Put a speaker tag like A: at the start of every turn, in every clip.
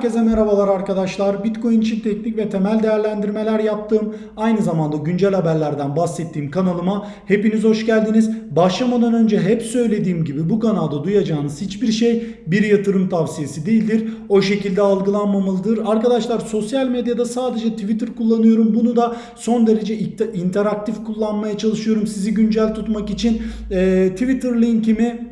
A: Herkese merhabalar arkadaşlar. Bitcoin için teknik ve temel değerlendirmeler yaptığım, aynı zamanda güncel haberlerden bahsettiğim kanalıma hepiniz hoş geldiniz. Başlamadan önce hep söylediğim gibi bu kanalda duyacağınız hiçbir şey bir yatırım tavsiyesi değildir. O şekilde algılanmamalıdır. Arkadaşlar sosyal medyada sadece Twitter kullanıyorum. Bunu da son derece interaktif kullanmaya çalışıyorum. Sizi güncel tutmak için Ee, Twitter linkimi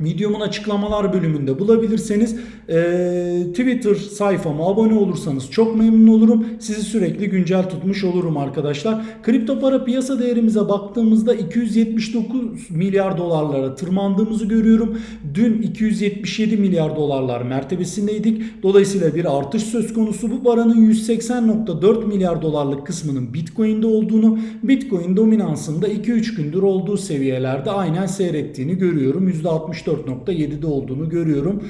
A: Videomun açıklamalar bölümünde bulabilirseniz eee, Twitter sayfama abone olursanız çok memnun olurum. Sizi sürekli güncel tutmuş olurum arkadaşlar. Kripto para piyasa değerimize baktığımızda 279 milyar dolarlara tırmandığımızı görüyorum. Dün 277 milyar dolarlar mertebesindeydik. Dolayısıyla bir artış söz konusu. Bu paranın 180.4 milyar dolarlık kısmının Bitcoin'de olduğunu, Bitcoin dominansında 2-3 gündür olduğu seviyelerde aynen seyrettiğini görüyorum. %64.7'de olduğunu görüyorum.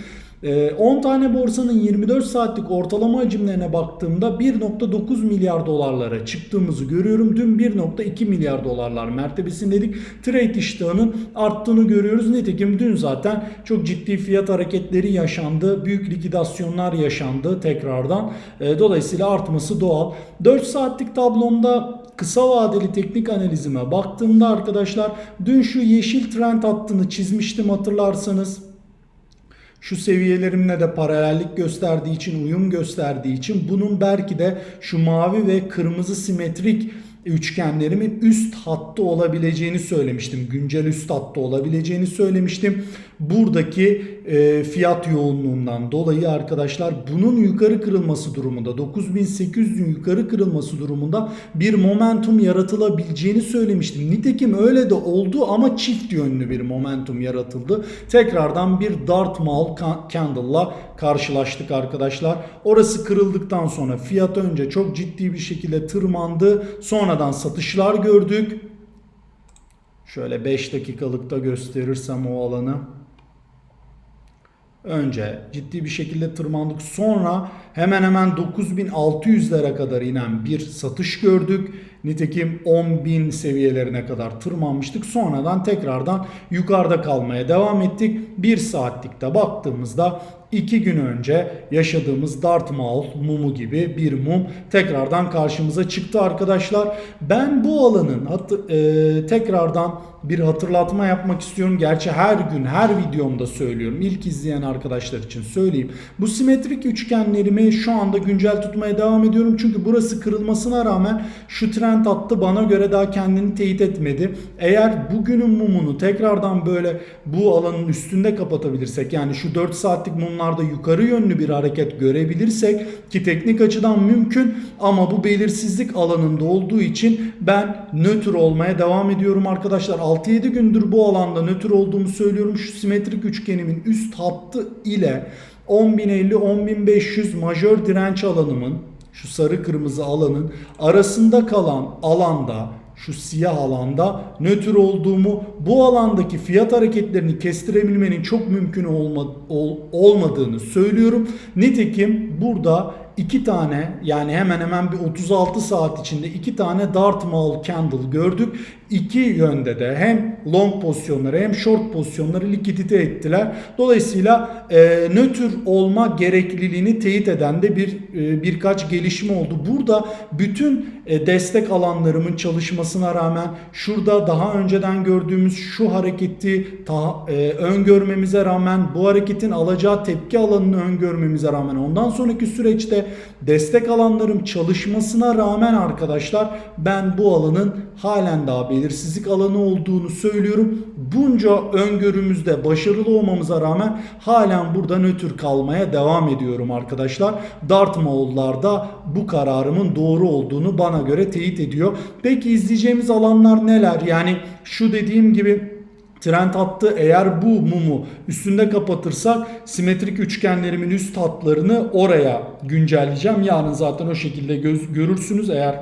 A: Ee, 10 tane borsanın 24 saatlik ortalama hacimlerine baktığımda 1.9 milyar dolarlara çıktığımızı görüyorum. Dün 1.2 milyar dolarlar mertebesindeydik. Trade iştahının arttığını görüyoruz. Nitekim dün zaten çok ciddi fiyat hareketleri yaşandı. Büyük likidasyonlar yaşandı tekrardan. Ee, dolayısıyla artması doğal. 4 saatlik tablomda kısa vadeli teknik analizime baktığımda arkadaşlar dün şu yeşil trend hattını çizmiştim hatırlarsanız. Şu seviyelerimle de paralellik gösterdiği için, uyum gösterdiği için bunun belki de şu mavi ve kırmızı simetrik üçgenlerimin üst hattı olabileceğini söylemiştim. Güncel üst hattı olabileceğini söylemiştim. Buradaki e, fiyat yoğunluğundan dolayı arkadaşlar bunun yukarı kırılması durumunda 9800'ün yukarı kırılması durumunda bir momentum yaratılabileceğini söylemiştim. Nitekim öyle de oldu ama çift yönlü bir momentum yaratıldı. Tekrardan bir Dartmouth candle'la karşılaştık arkadaşlar. Orası kırıldıktan sonra fiyat önce çok ciddi bir şekilde tırmandı. Sonradan satışlar gördük. Şöyle 5 dakikalıkta gösterirsem o alanı. Önce ciddi bir şekilde tırmandık. Sonra hemen hemen 9600'lere kadar inen bir satış gördük. Nitekim 10.000 seviyelerine kadar tırmanmıştık. Sonradan tekrardan yukarıda kalmaya devam ettik. 1 saatlikte baktığımızda 2 gün önce yaşadığımız Dartmouth mumu gibi bir mum tekrardan karşımıza çıktı arkadaşlar. Ben bu alanın e, tekrardan bir hatırlatma yapmak istiyorum. Gerçi her gün her videomda söylüyorum. İlk izleyen arkadaşlar için söyleyeyim. Bu simetrik üçgenlerimi şu anda güncel tutmaya devam ediyorum. Çünkü burası kırılmasına rağmen şu trend hattı bana göre daha kendini teyit etmedi. Eğer bugünün mumunu tekrardan böyle bu alanın üstünde kapatabilirsek yani şu 4 saatlik mumlarda yukarı yönlü bir hareket görebilirsek ki teknik açıdan mümkün ama bu belirsizlik alanında olduğu için ben nötr olmaya devam ediyorum arkadaşlar. 6-7 gündür bu alanda nötr olduğumu söylüyorum. Şu simetrik üçgenimin üst hattı ile 10.050-10.500 majör direnç alanımın şu sarı kırmızı alanın arasında kalan alanda şu siyah alanda nötr olduğumu, bu alandaki fiyat hareketlerini kestirebilmenin çok mümkün olma, ol- olmadığını söylüyorum. Nitekim burada iki tane yani hemen hemen bir 36 saat içinde iki tane Dartmouth candle gördük. İki yönde de hem long pozisyonları hem short pozisyonları likidite ettiler. Dolayısıyla e, nötr olma gerekliliğini teyit eden de bir e, birkaç gelişme oldu. Burada bütün e, destek alanlarımın çalışmasına rağmen şurada daha önceden gördüğümüz şu hareketi ta, e, öngörmemize rağmen bu hareketin alacağı tepki alanını öngörmemize rağmen ondan sonraki süreçte destek alanlarım çalışmasına rağmen arkadaşlar ben bu alanın halen daha belirsizlik alanı olduğunu söylüyorum. Bunca öngörümüzde başarılı olmamıza rağmen halen burada nötr kalmaya devam ediyorum arkadaşlar. Dartmouth'larda bu kararımın doğru olduğunu bana göre teyit ediyor. Peki izleyeceğimiz alanlar neler? Yani şu dediğim gibi Trend hattı eğer bu mumu üstünde kapatırsak simetrik üçgenlerimin üst hatlarını oraya güncelleyeceğim. Yarın zaten o şekilde göz, görürsünüz eğer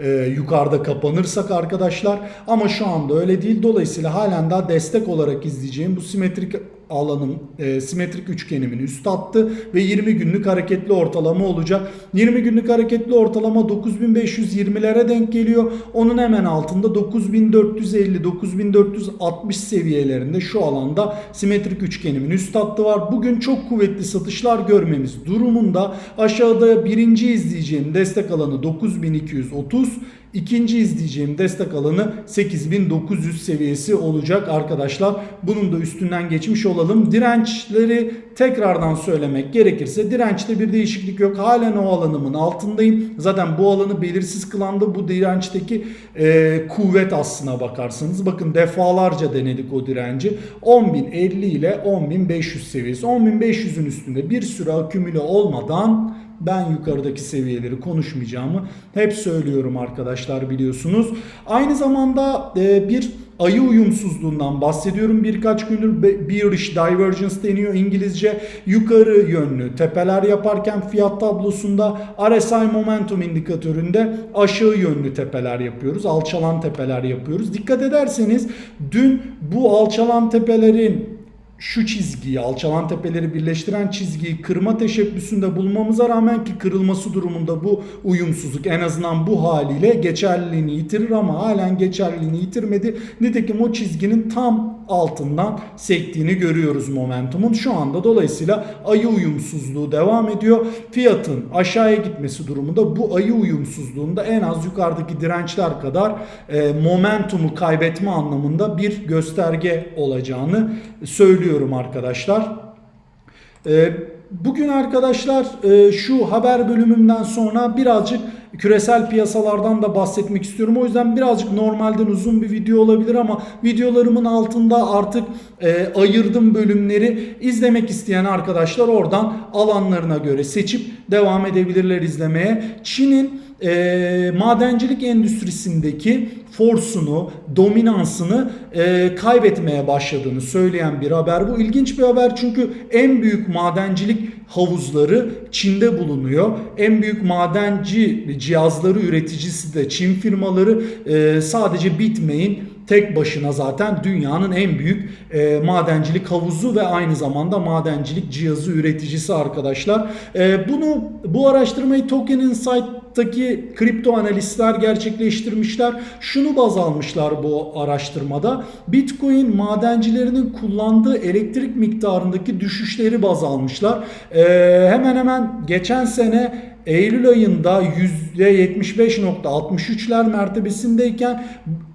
A: e, yukarıda kapanırsak arkadaşlar. Ama şu anda öyle değil. Dolayısıyla halen daha destek olarak izleyeceğim bu simetrik alanım e, simetrik üçgenimin üst hattı ve 20 günlük hareketli ortalama olacak. 20 günlük hareketli ortalama 9520'lere denk geliyor. Onun hemen altında 9450 9460 seviyelerinde şu alanda simetrik üçgenimin üst hattı var. Bugün çok kuvvetli satışlar görmemiz durumunda aşağıda birinci izleyeceğim destek alanı 9230 İkinci izleyeceğim destek alanı 8900 seviyesi olacak arkadaşlar. Bunun da üstünden geçmiş olalım. Dirençleri tekrardan söylemek gerekirse dirençte bir değişiklik yok. Halen o alanımın altındayım. Zaten bu alanı belirsiz kılan da bu dirençteki e, kuvvet aslına bakarsanız. Bakın defalarca denedik o direnci. 10.050 ile 10.500 seviyesi. 10.500'ün üstünde bir süre akümüle olmadan ben yukarıdaki seviyeleri konuşmayacağımı hep söylüyorum arkadaşlar biliyorsunuz. Aynı zamanda e, bir ayı uyumsuzluğundan bahsediyorum. Birkaç gündür bearish divergence deniyor İngilizce. Yukarı yönlü tepeler yaparken fiyat tablosunda RSI momentum indikatöründe aşağı yönlü tepeler yapıyoruz. Alçalan tepeler yapıyoruz. Dikkat ederseniz dün bu alçalan tepelerin şu çizgiyi, alçalan tepeleri birleştiren çizgiyi kırma teşebbüsünde bulmamıza rağmen ki kırılması durumunda bu uyumsuzluk en azından bu haliyle geçerliliğini yitirir ama halen geçerliliğini yitirmedi. Nitekim o çizginin tam altından sektiğini görüyoruz momentumun. Şu anda dolayısıyla ayı uyumsuzluğu devam ediyor. Fiyatın aşağıya gitmesi durumunda bu ayı uyumsuzluğunda en az yukarıdaki dirençler kadar e, momentumu kaybetme anlamında bir gösterge olacağını söylüyorum arkadaşlar. E, bugün arkadaşlar e, şu haber bölümümden sonra birazcık küresel piyasalardan da bahsetmek istiyorum. O yüzden birazcık normalden uzun bir video olabilir ama videolarımın altında artık e, ayırdım bölümleri. izlemek isteyen arkadaşlar oradan alanlarına göre seçip devam edebilirler izlemeye. Çin'in e, madencilik endüstrisindeki forsunu, dominansını e, kaybetmeye başladığını söyleyen bir haber bu. İlginç bir haber çünkü en büyük madencilik havuzları Çin'de bulunuyor. En büyük madenci cihazları üreticisi de Çin firmaları e, sadece bitmeyin tek başına zaten dünyanın en büyük e, madencilik havuzu ve aynı zamanda madencilik cihazı üreticisi arkadaşlar. E, bunu bu araştırmayı Token Insight'taki kripto analistler gerçekleştirmişler. Şunu baz almışlar bu araştırmada. Bitcoin madencilerinin kullandığı elektrik miktarındaki düşüşleri baz almışlar. E, hemen hemen geçen sene Eylül ayında %75.63'ler mertebesindeyken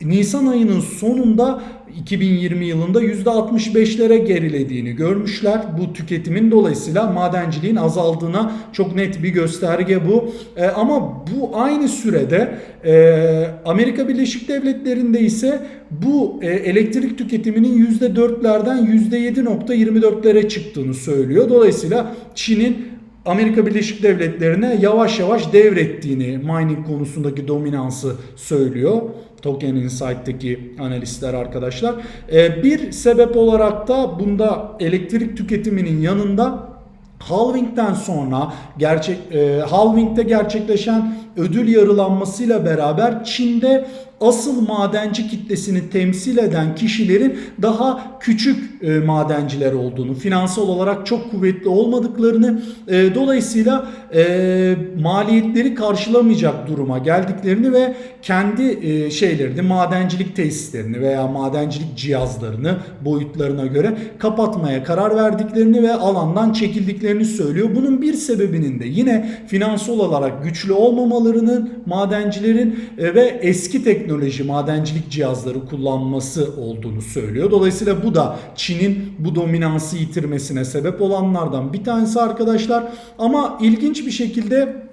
A: Nisan ayının sonunda 2020 yılında %65'lere gerilediğini görmüşler. Bu tüketimin dolayısıyla madenciliğin azaldığına çok net bir gösterge bu. E, ama bu aynı sürede e, Amerika Birleşik Devletleri'nde ise bu e, elektrik tüketiminin %4'lerden %7.24'lere çıktığını söylüyor. Dolayısıyla Çin'in Amerika Birleşik Devletleri'ne yavaş yavaş devrettiğini mining konusundaki dominansı söylüyor. Token Insight'teki analistler arkadaşlar. Ee, bir sebep olarak da bunda elektrik tüketiminin yanında Halving'den sonra gerçek e, Halving'de gerçekleşen ödül yarılanmasıyla beraber Çin'de asıl madenci kitlesini temsil eden kişilerin daha küçük e, madenciler olduğunu, finansal olarak çok kuvvetli olmadıklarını, e, dolayısıyla e, maliyetleri karşılamayacak duruma geldiklerini ve kendi e, şeylerini, madencilik tesislerini veya madencilik cihazlarını boyutlarına göre kapatmaya karar verdiklerini ve alandan çekildiklerini söylüyor. Bunun bir sebebinin de yine finansal olarak güçlü olmamalarının madencilerin e, ve eski teknoloji madencilik cihazları kullanması olduğunu söylüyor. Dolayısıyla bu da Çin'in bu dominansı yitirmesine sebep olanlardan bir tanesi arkadaşlar. Ama ilginç bir şekilde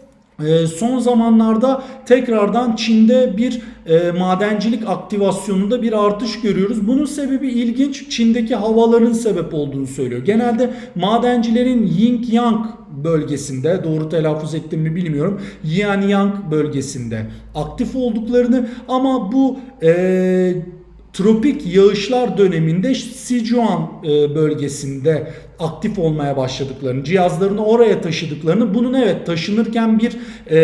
A: e, son zamanlarda tekrardan Çin'de bir e, madencilik aktivasyonunda bir artış görüyoruz. Bunun sebebi ilginç. Çin'deki havaların sebep olduğunu söylüyor. Genelde madencilerin Yin Yang bölgesinde doğru telaffuz ettim mi bilmiyorum. Yangyang bölgesinde aktif olduklarını ama bu e, tropik yağışlar döneminde Sichuan e, bölgesinde aktif olmaya başladıklarını, cihazlarını oraya taşıdıklarını, bunun evet taşınırken bir e,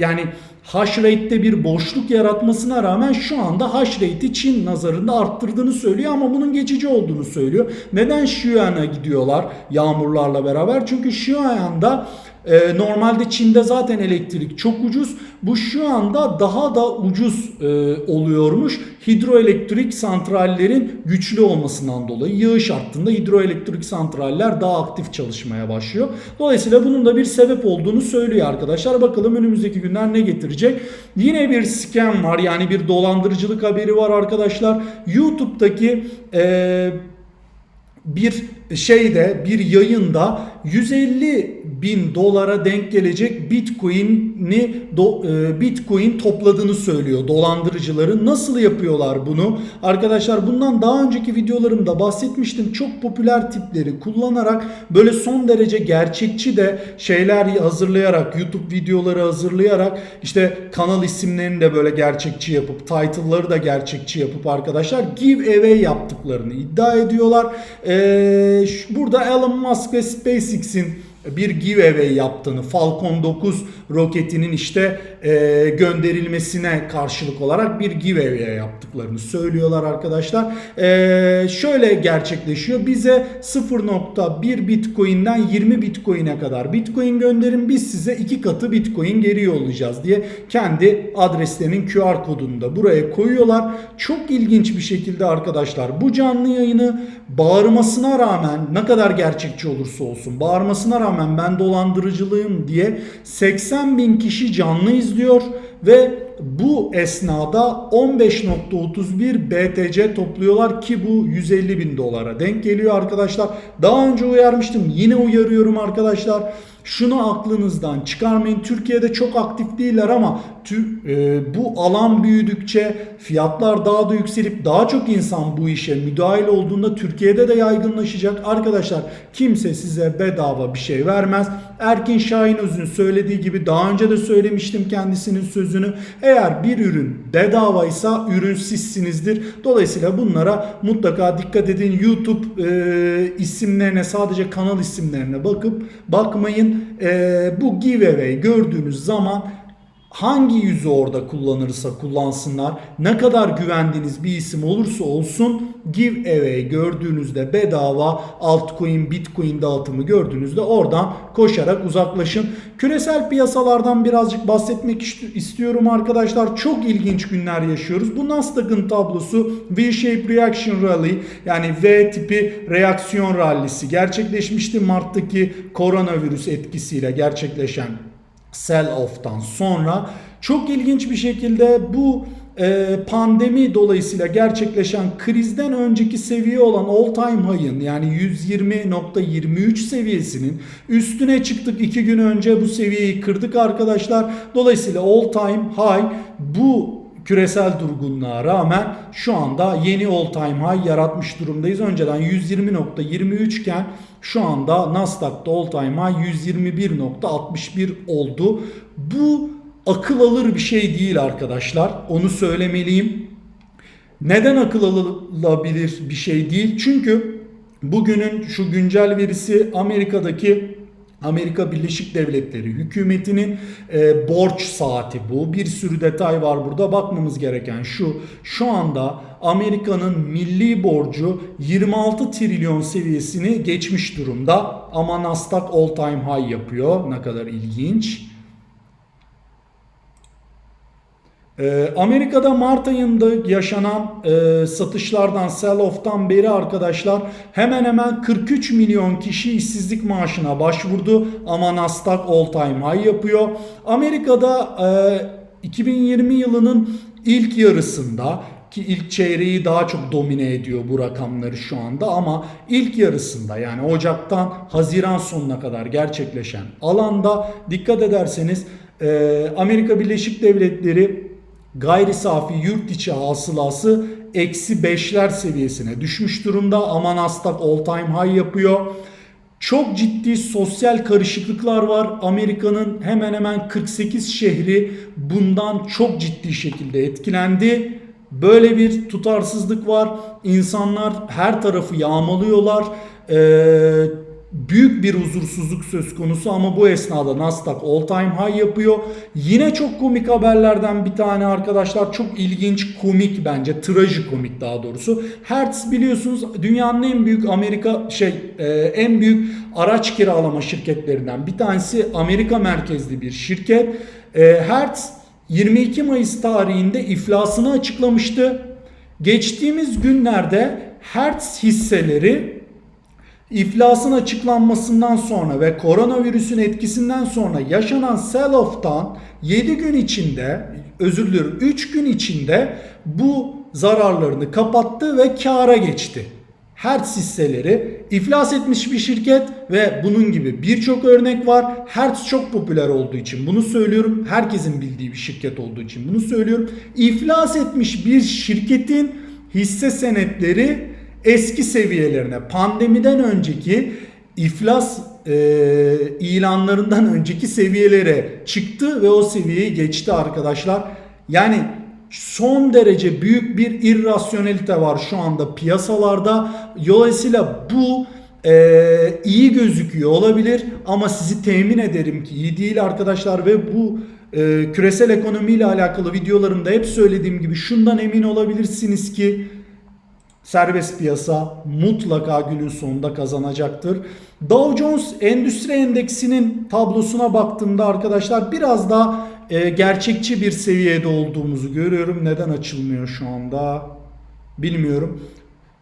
A: yani hash rate'de bir boşluk yaratmasına rağmen şu anda hash rate'i Çin nazarında arttırdığını söylüyor ama bunun geçici olduğunu söylüyor. Neden Xi'an'a gidiyorlar yağmurlarla beraber? Çünkü Xi'an'da e, normalde Çin'de zaten elektrik çok ucuz. Bu şu anda daha da ucuz e, oluyormuş. Hidroelektrik santrallerin güçlü olmasından dolayı yağış arttığında hidroelektrik santraller daha aktif çalışmaya başlıyor. Dolayısıyla bunun da bir sebep olduğunu söylüyor arkadaşlar. Bakalım önümüzdeki günler ne getirecek. Yine bir scam var yani bir dolandırıcılık haberi var arkadaşlar. YouTube'daki eee bir şeyde bir yayında 150 bin dolara denk gelecek Bitcoin'i e, Bitcoin topladığını söylüyor dolandırıcıların. Nasıl yapıyorlar bunu? Arkadaşlar bundan daha önceki videolarımda bahsetmiştim. Çok popüler tipleri kullanarak böyle son derece gerçekçi de şeyler hazırlayarak YouTube videoları hazırlayarak işte kanal isimlerini de böyle gerçekçi yapıp title'ları da gerçekçi yapıp arkadaşlar giveaway yaptıklarını iddia ediyorlar. Ee, burada Elon Musk ve SpaceX'in bir giveaway yaptığını Falcon 9 roketinin işte e, gönderilmesine karşılık olarak bir giveaway yaptıklarını söylüyorlar arkadaşlar. E, şöyle gerçekleşiyor. Bize 0.1 Bitcoin'den 20 Bitcoin'e kadar Bitcoin gönderin biz size iki katı Bitcoin geri yollayacağız diye kendi adreslerinin QR kodunu da buraya koyuyorlar. Çok ilginç bir şekilde arkadaşlar bu canlı yayını bağırmasına rağmen ne kadar gerçekçi olursa olsun bağırmasına rağmen ben dolandırıcılığım diye 80 bin kişi canlı izliyor ve bu esnada 15.31 BTC topluyorlar ki bu 150 bin dolara denk geliyor arkadaşlar. Daha önce uyarmıştım yine uyarıyorum arkadaşlar. Şunu aklınızdan çıkarmayın. Türkiye'de çok aktif değiller ama e, bu alan büyüdükçe fiyatlar daha da yükselip daha çok insan bu işe müdahil olduğunda Türkiye'de de yaygınlaşacak. Arkadaşlar kimse size bedava bir şey vermez. Erkin Şahinöz'ün söylediği gibi daha önce de söylemiştim kendisinin sözünü. Eğer bir ürün bedavaysa ürün sizsinizdir. Dolayısıyla bunlara mutlaka dikkat edin. YouTube e, isimlerine sadece kanal isimlerine bakıp bakmayın. E, bu giveaway gördüğünüz zaman hangi yüzü orada kullanırsa kullansınlar ne kadar güvendiğiniz bir isim olursa olsun giveaway gördüğünüzde bedava altcoin bitcoin dağıtımı gördüğünüzde oradan koşarak uzaklaşın. Küresel piyasalardan birazcık bahsetmek istiyorum arkadaşlar. Çok ilginç günler yaşıyoruz. Bu Nasdaq'ın tablosu V-shape reaction rally yani V tipi reaksiyon rallisi gerçekleşmişti Mart'taki koronavirüs etkisiyle gerçekleşen sell-off'tan sonra çok ilginç bir şekilde bu pandemi dolayısıyla gerçekleşen krizden önceki seviye olan all time high'ın yani 120.23 seviyesinin üstüne çıktık. iki gün önce bu seviyeyi kırdık arkadaşlar. Dolayısıyla all time high bu küresel durgunluğa rağmen şu anda yeni all time high yaratmış durumdayız. Önceden 120.23 iken şu anda Nasdaq'ta all time high 121.61 oldu. Bu akıl alır bir şey değil arkadaşlar. Onu söylemeliyim. Neden akıl alınabilir bir şey değil? Çünkü bugünün şu güncel verisi Amerika'daki Amerika Birleşik Devletleri hükümetinin e, borç saati bu. Bir sürü detay var burada. Bakmamız gereken şu. Şu anda Amerika'nın milli borcu 26 trilyon seviyesini geçmiş durumda. Ama Nasdaq all time high yapıyor. Ne kadar ilginç. Ee, Amerika'da Mart ayında yaşanan e, satışlardan sell-off'tan beri arkadaşlar hemen hemen 43 milyon kişi işsizlik maaşına başvurdu ama Nasdaq all time high yapıyor. Amerika'da e, 2020 yılının ilk yarısında ki ilk çeyreği daha çok domine ediyor bu rakamları şu anda ama ilk yarısında yani Ocak'tan Haziran sonuna kadar gerçekleşen alanda dikkat ederseniz e, Amerika Birleşik Devletleri gayri safi yurt içi hasılası eksi 5'ler seviyesine düşmüş durumda. Aman Nasdaq all time high yapıyor. Çok ciddi sosyal karışıklıklar var. Amerika'nın hemen hemen 48 şehri bundan çok ciddi şekilde etkilendi. Böyle bir tutarsızlık var. İnsanlar her tarafı yağmalıyorlar. Ee, büyük bir huzursuzluk söz konusu ama bu esnada Nasdaq all time high yapıyor. Yine çok komik haberlerden bir tane arkadaşlar çok ilginç komik bence trajikomik daha doğrusu. Hertz biliyorsunuz dünyanın en büyük Amerika şey e, en büyük araç kiralama şirketlerinden bir tanesi Amerika merkezli bir şirket. E, Hertz 22 Mayıs tarihinde iflasını açıklamıştı. Geçtiğimiz günlerde Hertz hisseleri İflasın açıklanmasından sonra ve koronavirüsün etkisinden sonra yaşanan sell-off'tan 7 gün içinde, özür diliyorum 3 gün içinde bu zararlarını kapattı ve kâra geçti. Hertz hisseleri iflas etmiş bir şirket ve bunun gibi birçok örnek var. Hertz çok popüler olduğu için bunu söylüyorum. Herkesin bildiği bir şirket olduğu için bunu söylüyorum. İflas etmiş bir şirketin hisse senetleri eski seviyelerine pandemiden önceki iflas e, ilanlarından önceki seviyelere çıktı ve o seviyeyi geçti arkadaşlar. Yani son derece büyük bir irrasyonelite var şu anda piyasalarda. Dolayısıyla bu e, iyi gözüküyor olabilir ama sizi temin ederim ki iyi değil arkadaşlar ve bu e, küresel ekonomiyle alakalı videolarımda hep söylediğim gibi şundan emin olabilirsiniz ki serbest piyasa mutlaka günün sonunda kazanacaktır. Dow Jones Endüstri Endeksinin tablosuna baktığımda arkadaşlar biraz daha e, gerçekçi bir seviyede olduğumuzu görüyorum. Neden açılmıyor şu anda bilmiyorum.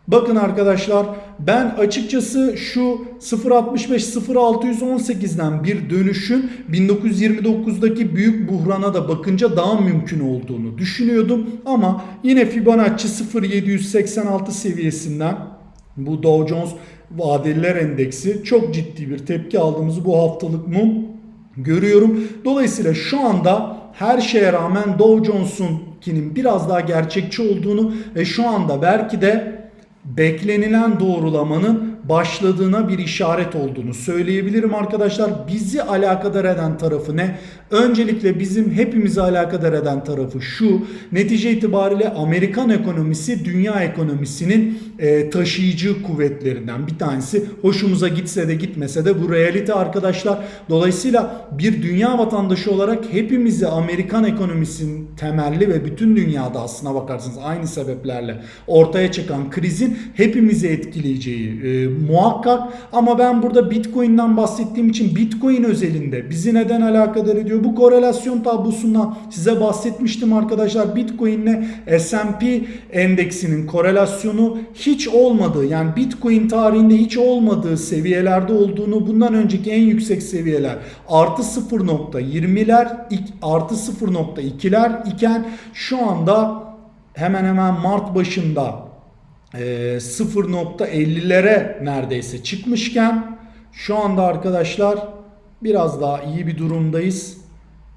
A: Bakın arkadaşlar ben açıkçası şu 0.65-0.618'den bir dönüşün 1929'daki büyük buhrana da bakınca daha mümkün olduğunu düşünüyordum. Ama yine Fibonacci 0.786 seviyesinden bu Dow Jones vadeliler endeksi çok ciddi bir tepki aldığımızı bu haftalık mum görüyorum. Dolayısıyla şu anda her şeye rağmen Dow Jones'unkinin biraz daha gerçekçi olduğunu ve şu anda belki de beklenilen doğrulamanın başladığına bir işaret olduğunu söyleyebilirim arkadaşlar. Bizi alakadar eden tarafı ne? Öncelikle bizim hepimizi alakadar eden tarafı şu. Netice itibariyle Amerikan ekonomisi dünya ekonomisinin e, taşıyıcı kuvvetlerinden bir tanesi. Hoşumuza gitse de gitmese de bu realite arkadaşlar. Dolayısıyla bir dünya vatandaşı olarak hepimizi Amerikan ekonomisinin temelli ve bütün dünyada aslına bakarsanız aynı sebeplerle ortaya çıkan krizin hepimizi etkileyeceği e, muhakkak. Ama ben burada Bitcoin'den bahsettiğim için Bitcoin özelinde bizi neden alakadar ediyor? Bu korelasyon tablosundan size bahsetmiştim arkadaşlar. Bitcoin ile S&P endeksinin korelasyonu hiç olmadığı yani Bitcoin tarihinde hiç olmadığı seviyelerde olduğunu bundan önceki en yüksek seviyeler artı 0.20'ler artı 0.2'ler iken şu anda hemen hemen Mart başında 0.50'lere neredeyse çıkmışken şu anda arkadaşlar biraz daha iyi bir durumdayız.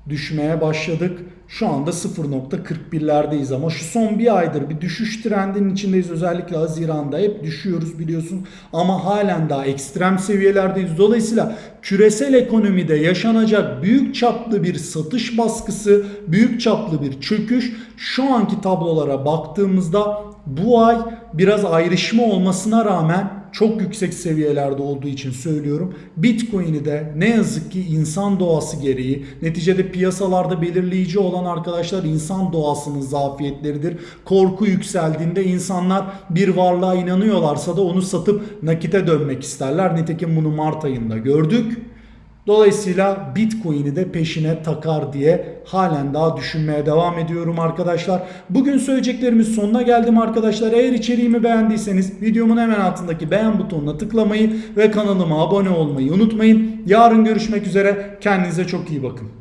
A: Düşmeye başladık. Şu anda 0.41'lerdeyiz ama şu son bir aydır bir düşüş trendinin içindeyiz. Özellikle Haziran'da hep düşüyoruz biliyorsun. Ama halen daha ekstrem seviyelerdeyiz. Dolayısıyla küresel ekonomide yaşanacak büyük çaplı bir satış baskısı, büyük çaplı bir çöküş şu anki tablolara baktığımızda bu ay biraz ayrışma olmasına rağmen çok yüksek seviyelerde olduğu için söylüyorum. Bitcoin'i de ne yazık ki insan doğası gereği neticede piyasalarda belirleyici olan arkadaşlar insan doğasının zafiyetleridir. Korku yükseldiğinde insanlar bir varlığa inanıyorlarsa da onu satıp nakite dönmek isterler. Nitekim bunu Mart ayında gördük. Dolayısıyla Bitcoin'i de peşine takar diye halen daha düşünmeye devam ediyorum arkadaşlar. Bugün söyleyeceklerimiz sonuna geldim arkadaşlar. Eğer içeriğimi beğendiyseniz videomun hemen altındaki beğen butonuna tıklamayı ve kanalıma abone olmayı unutmayın. Yarın görüşmek üzere. Kendinize çok iyi bakın.